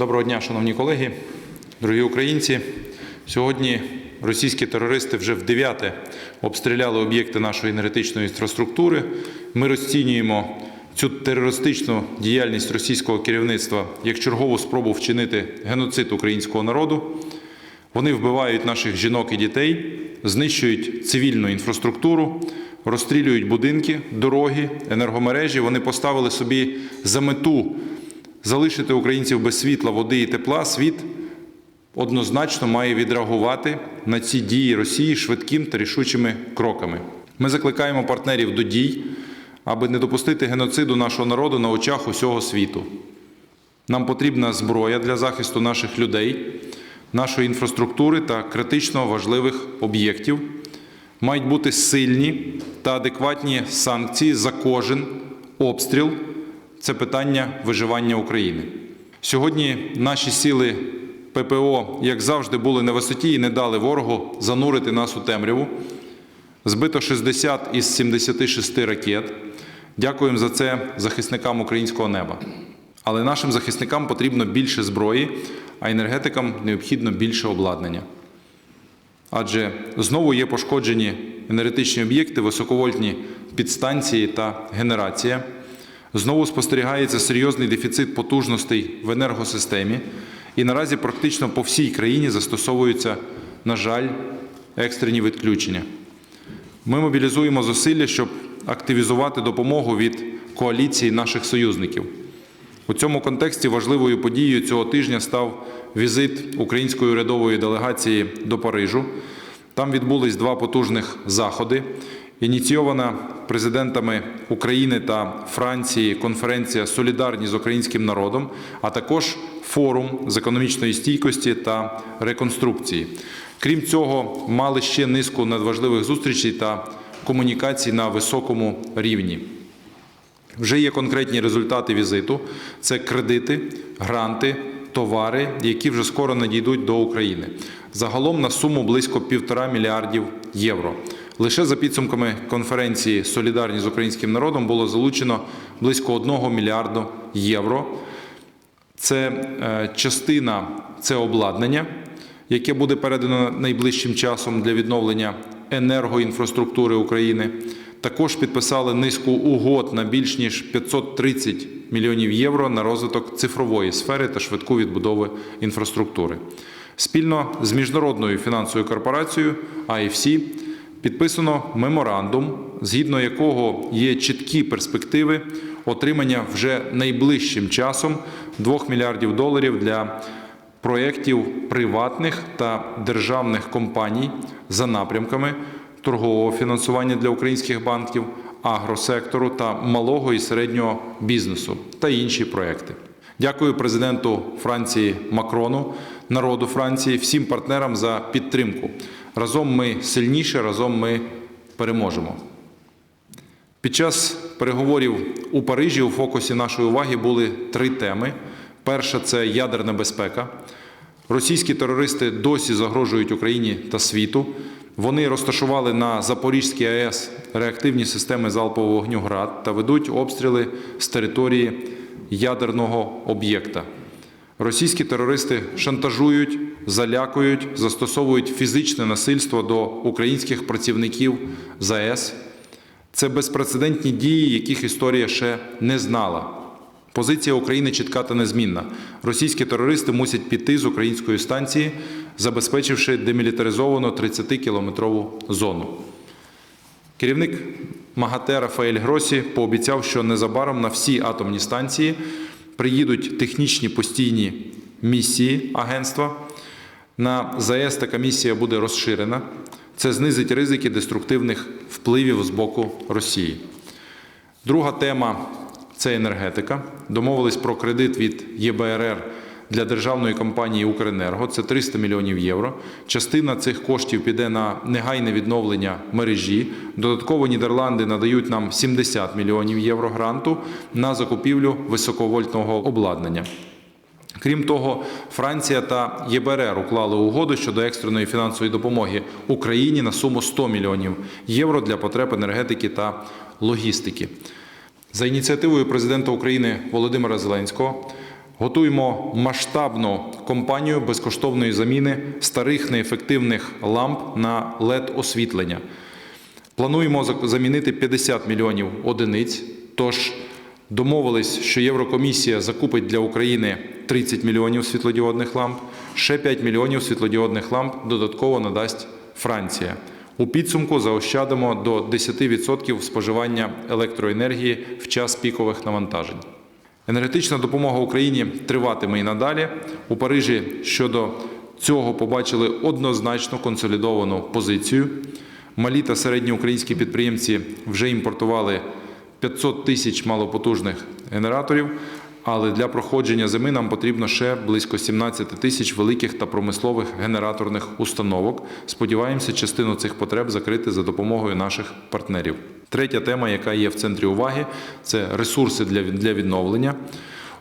Доброго дня, шановні колеги, дорогі українці. Сьогодні російські терористи вже в дев'яте обстріляли об'єкти нашої енергетичної інфраструктури. Ми розцінюємо цю терористичну діяльність російського керівництва як чергову спробу вчинити геноцид українського народу. Вони вбивають наших жінок і дітей, знищують цивільну інфраструктуру, розстрілюють будинки, дороги, енергомережі. Вони поставили собі за мету залишити українців без світла, води і тепла. Світ однозначно має відреагувати на ці дії Росії швидким та рішучими кроками. Ми закликаємо партнерів до дій, аби не допустити геноциду нашого народу на очах усього світу. Нам потрібна зброя для захисту наших людей, нашої інфраструктури та критично важливих об'єктів. Мають бути сильні та адекватні санкції за кожен обстріл. Це питання виживання України. Сьогодні наші сили ППО, як завжди, були на висоті і не дали ворогу занурити нас у темряву. Збито 60 із 76 ракет. Дякуємо за це захисникам українського неба. Але нашим захисникам потрібно більше зброї, а енергетикам необхідно більше обладнання. Адже знову є пошкоджені енергетичні об'єкти, високовольтні підстанції та генерація. Знову спостерігається серйозний дефіцит потужностей в енергосистемі, і наразі практично по всій країні застосовуються, на жаль, екстрені відключення. Ми мобілізуємо зусилля, щоб активізувати допомогу від коаліції наших союзників. У цьому контексті важливою подією цього тижня став візит української урядової делегації до Парижу. Там відбулись два потужних заходи. Ініційована президентами України та Франції конференція Солідарні з українським народом, а також форум з економічної стійкості та реконструкції. Крім цього, мали ще низку надважливих зустрічей та комунікацій на високому рівні. Вже є конкретні результати візиту: це кредити, гранти, товари, які вже скоро надійдуть до України. Загалом на суму близько півтора мільярдів євро. Лише за підсумками конференції Солідарні з українським народом було залучено близько 1 мільярду євро. Це е, частина це обладнання, яке буде передано найближчим часом для відновлення енергоінфраструктури України. Також підписали низку угод на більш ніж 530 мільйонів євро на розвиток цифрової сфери та швидку відбудови інфраструктури. Спільно з міжнародною фінансовою корпорацією IFC підписано меморандум, згідно якого є чіткі перспективи отримання вже найближчим часом 2 мільярдів доларів для проєктів приватних та державних компаній за напрямками торгового фінансування для українських банків, агросектору та малого і середнього бізнесу та інші проекти. Дякую президенту Франції Макрону, народу Франції, всім партнерам за підтримку. Разом ми сильніше, разом ми переможемо. Під час переговорів у Парижі у фокусі нашої уваги були три теми. Перша це ядерна безпека. Російські терористи досі загрожують Україні та світу. Вони розташували на Запорізькій АЕС реактивні системи залпового вогню ГРАД та ведуть обстріли з території ядерного об'єкта. Російські терористи шантажують, залякують, застосовують фізичне насильство до українських працівників ЗАЕС. Це безпрецедентні дії, яких історія ще не знала. Позиція України чітка та незмінна. Російські терористи мусять піти з української станції, забезпечивши демілітаризовану 30-кілометрову зону. Керівник МАГАТЕ Рафаель Гросі пообіцяв, що незабаром на всі атомні станції приїдуть технічні постійні місії агентства. На ЗАЕС така місія буде розширена. Це знизить ризики деструктивних впливів з боку Росії. Друга тема це енергетика. Домовились про кредит від ЄБРР для державної компанії Укренерго. Це 300 мільйонів євро. Частина цих коштів піде на негайне відновлення мережі. Додатково Нідерланди надають нам 70 мільйонів євро гранту на закупівлю високовольтного обладнання. Крім того, Франція та ЄБРР уклали угоду щодо екстреної фінансової допомоги Україні на суму 100 мільйонів євро для потреб енергетики та логістики. За ініціативою президента України Володимира Зеленського Готуємо масштабну компанію безкоштовної заміни старих неефективних ламп на led освітлення. Плануємо замінити 50 мільйонів одиниць. Тож домовились, що Єврокомісія закупить для України 30 мільйонів світлодіодних ламп, ще 5 мільйонів світлодіодних ламп додатково надасть Франція. У підсумку заощадимо до 10% споживання електроенергії в час пікових навантажень. Енергетична допомога Україні триватиме і надалі. У Парижі щодо цього побачили однозначно консолідовану позицію. Малі та середні українські підприємці вже імпортували 500 тисяч малопотужних генераторів, але для проходження зими нам потрібно ще близько 17 тисяч великих та промислових генераторних установок. Сподіваємося, частину цих потреб закрити за допомогою наших партнерів. Третя тема, яка є в центрі уваги, це ресурси для, відновлення.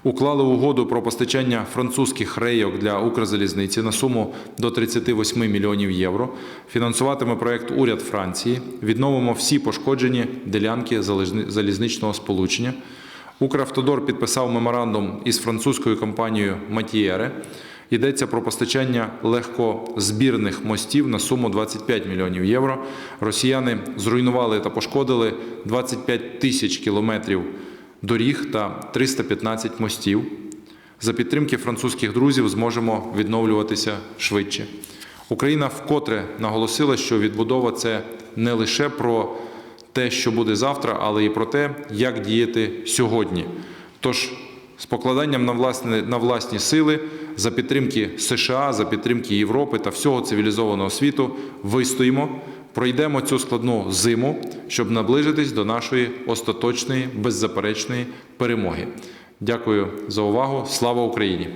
Уклали угоду про постачання французьких рейок для Укрзалізниці на суму до 38 мільйонів євро. Фінансуватиме проект уряд Франції. Відновимо всі пошкоджені ділянки залізничного сполучення. Укравтодор підписав меморандум із французькою компанією Матієре. Йдеться про постачання легкозбірних мостів на суму 25 мільйонів євро. Росіяни зруйнували та пошкодили 25 тисяч кілометрів доріг та 315 мостів. За підтримки французьких друзів зможемо відновлюватися швидше. Україна вкотре наголосила, що відбудова це не лише про те, що буде завтра, але і про те, як діяти сьогодні. Тож з покладанням на власні, на власні сили за підтримки США, за підтримки Європи та всього цивілізованого світу вистоїмо, пройдемо цю складну зиму, щоб наближитись до нашої остаточної беззаперечної перемоги. Дякую за увагу. Слава Україні!